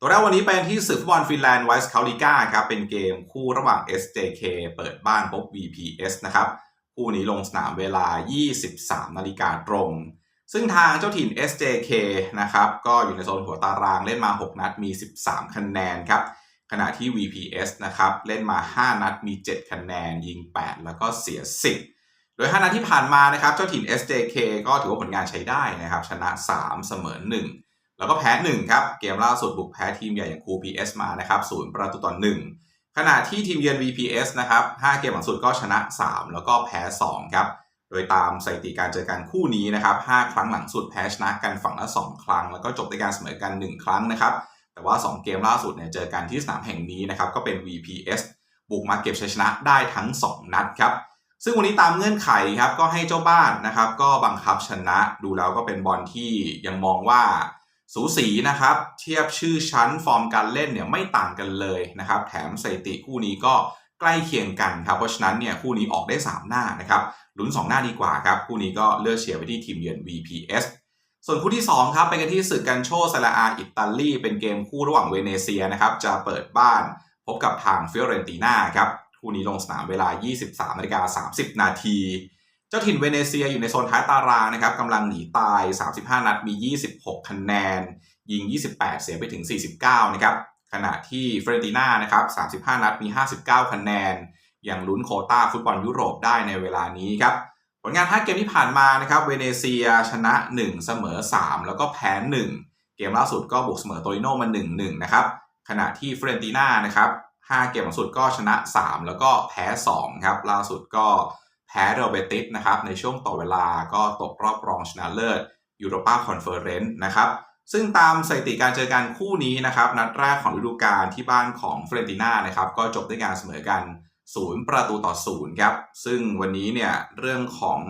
ตัวแรกวันนี้เป็นที่ศึกฟุตบอลฟินแลนด์ไวส์คาลิก้าครับ เป็นเกมคู่ระหว่าง SJK เปิดบ้านพบ VPS นะครับ คู่นี้ลงสนามเวลา 23 นาฬิกาตรง ซึ่งทางเจ้าถิ่น SJK นะครับ ก็อยู่ในโซนหัวตารางเล่นมา 6 นัดมี 13 คะแนนครับ ขณะที่ VPS นะครับ เล่นมา 5 นัดมี 7 คะแนนยิง 8 แล้วก็เสีย 10 โดย 5 นัดที่ผ่านมานะครับ เจ้าถิ่น SJK ก็ถือว่าผลงานใช้ได้นะครับ ชนะ 3 เสมอ 1 แล้วก็แพ้ 1 ครับ เกมล่าสุดบุกแพ้ทีมใหญ่อย่างคู PS มานะครับ0ประตูต่อ 1 ขณะที่ทีมเยือน VPS นะครับ 5 เกมหลังสุดก็ชนะ 3 แล้วก็แพ้ 2 ครับ โดยตามสถิติการเจอกันคู่นี้นะครับ 5 ครั้งหลังสุดแพ้ชนะกันฝั่งละ 2 ครั้ง แล้วก็จบด้วยการเสมอกัน 1 ครั้งนะครับ แต่ว่า 2 เกมล่าสุดเนี่ยเจอกันที่สนามแห่งนี้นะครับ ก็เป็น VPS บุกมาเก็บชัยชนะได้ทั้ง 2 นัดครับ ซึ่งวันนี้ตามเงื่อนไขครับก็ให้เจ้าบ้านนะครับ ก็บังคับชนะดูแล้วก็เป็นบอลที่ยังมองว่าสูสีนะครับ เทียบชื่อชั้นฟอร์มการเล่นเนี่ยไม่ต่างกันเลยนะครับ แถมสถิติคู่นี้ก็ใกล้เคียงกันครับ เพราะฉะนั้นเนี่ยคู่นี้ออกได้ 3 หน้านะครับลุ้น 2 หน้าดีกว่าครับ คู่นี้ก็เลือกเชียร์ไปที่ทีมเยือน VPS ส่วนคู่ที่ 2 ครับไปกันที่ศึกกันโชซาลาอาอิตาลีเป็นเกมคู่ระหว่างเวเนเซียนะครับจะเปิดบ้านพบกับทางฟิออเรนติน่าครับ คู่นี้ลงสนามเวลา 23นาฬิกา30 นาที เจ้าถิ่นเวเนเซียอยู่ในโซนท้ายตารางนะครับกำลังหนีตาย 35 นัดมี 26 คะแนน ยิง 28 เสียไปถึง 49 นะครับ ขณะที่เฟรนติน่านะครับ 35 นัดมี 59 คะแนน ยังลุ้นโคต้าฟุตบอลยุโรปได้ในเวลานี้ครับผลงาน 5 เกมที่ผ่านมานะครับ เวเนเซียชนะ 1 เสมอ 3 แล้วก็แพ้ 1 เกมล่าสุดก็บุกเสมอโตริโนมา 1-1 นะครับ ขณะที่เฟรนติน่านะครับ 5 เกมล่าสุดก็ชนะ 3 แล้วก็แพ้ 2 ครับ ล่าสุดก็แพ้เรเบติสนะครับ ในช่วงต่อเวลาก็ตกรอบรองชนะเลิศยูโรปาคอนเฟอเรนซ์นะครับ ซึ่งตามสถิติการเจอกันคู่นี้นะครับ นัดแรกของฤดูกาลที่บ้านของเฟรนติน่านะครับ ก็จบด้วยการเสมอกัน 0 ประตูต่อ 0 ครับ ซึ่งวันนี้เนี่ยเรื่องของ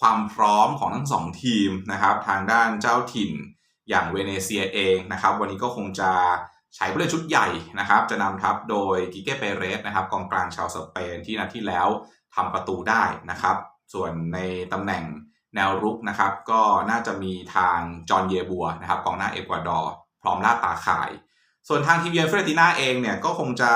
ความพร้อมของทั้งสองทีมนะครับ ทางด้านเจ้าถิ่นอย่างเวเนเซียเองนะครับ วันนี้ก็คงจะ ใช้ผู้เล่นชุดใหญ่นะครับ จะนำทัพโดยกิเกเปเรสนะครับกองกลางชาวสเปนที่นัดที่แล้วทำประตูได้นะครับ ส่วนในตำแหน่งแนวรุกนะครับ ก็น่าจะมีทางจอห์นเยบัวนะครับกองหน้าเอกวาดอร์พร้อมล่าตาข่าย ส่วนทางทีมเยือนเฟรติน่าเองเนี่ยก็คงจะ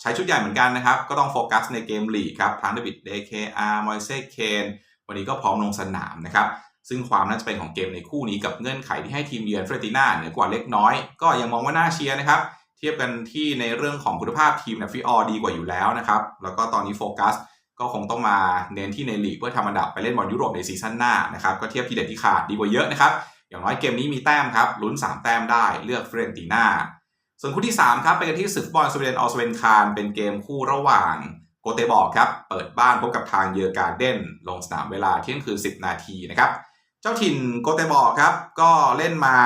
ใช้ชุดใหญ่เหมือนกันนะครับ ก็ต้องโฟกัสในเกมลีกครับทั้งเดวิดเดเคอาร์มอยเซเคนวันนี้ก็พร้อมลงสนามนะครับ ซึ่งความน่าจะเป็นของเกมในคู่นี้กับเงื่อนไขที่ให้ทีมเยือนเฟรติน่าเหนือกว่าเล็กน้อย ก็ยังมองว่าน่าเชียร์นะครับ เทียบกันที่ในเรื่องของคุณภาพทีมนะฟิออดีกว่าอยู่แล้วนะครับ แล้วก็ตอนนี้โฟกัสก็คงต้องมาเน้นที่ในลีกเพื่อทำอันดับไปเล่นบอลยุโรปในซีซั่นหน้านะครับก็เทียบทีเด็ดที่ขาดดีกว่าเยอะนะครับอย่างน้อยเกมนี้มีแต้มครับลุ้น 3 แต้มได้เลือกเฟรนติน่าส่วนคู่ที่ 3 ครับไปกันที่ศึกบอลสวีเดนออสเวนคารเป็นเกมคู่ระหว่างโกเตบอร์กครับ เปิดบ้านพบกับทางเยอร์การเดนลงสนามเวลาเที่ยงคืน 10 นาทีนะครับ จ้าถิ่นโกเตบอร์กครับ ก็เล่นมา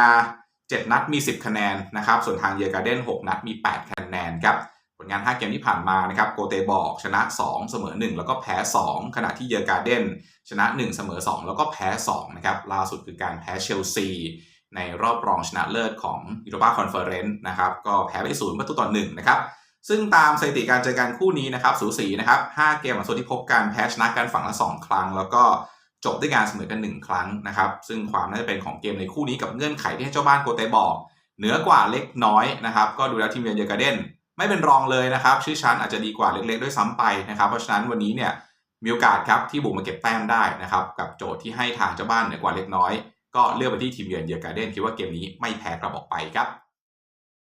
7 นัดมี 10 คะแนนนะครับ ส่วนทางเยอการ์เดน 6 นัดมี 8 คะแนนครับผลงาน 5 เกมที่ผ่านมานะครับโกเตบอร์กชนะ 2 เสมอ 1 แล้วก็แพ้ 2 ขณะที่เยอการ์เดน ชนะ 1 เสมอ 2 แล้วก็แพ้ 2 นะครับ ล่าสุดคือการแพ้เชลซีในรอบรองชนะเลิศของยูโรปาคอนเฟอเรนซ์นะครับก็แพ้ไปศูนย์ประตูต่อหนึ่งนะครับซึ่งตามสถิติการเจอกันคู่นี้นะครับสูสีนะครับ5เกมหลังสุดที่พบกันแพ้ชนะกันฝั่งละ 2 ครั้งแล้วก็ จบด้วยการเสมอกัน 1 ครั้งนะครับ ซึ่งความน่าจะเป็นของเกมในคู่นี้กับเงื่อนไขที่ให้เจ้าบ้านโกเตบอกเหนือกว่าเล็กน้อยนะครับ ก็ดูแล้วทีมเยือนเยอการ์เดนไม่เป็นรองเลยนะครับ ชื่อชั้นอาจจะดีกว่าเล็กๆ ด้วยซ้ำไปนะครับ เพราะฉะนั้นวันนี้เนี่ยมีโอกาสครับที่บุกมาเก็บแต้มได้นะครับ กับโจทย์ที่ให้ทางเจ้าบ้านเหนือกว่าเล็กน้อย ก็เลือกไปที่ทีมเยือนเยอการ์เดนคิดว่าเกมนี้ไม่แพ้กระบอกไปครับ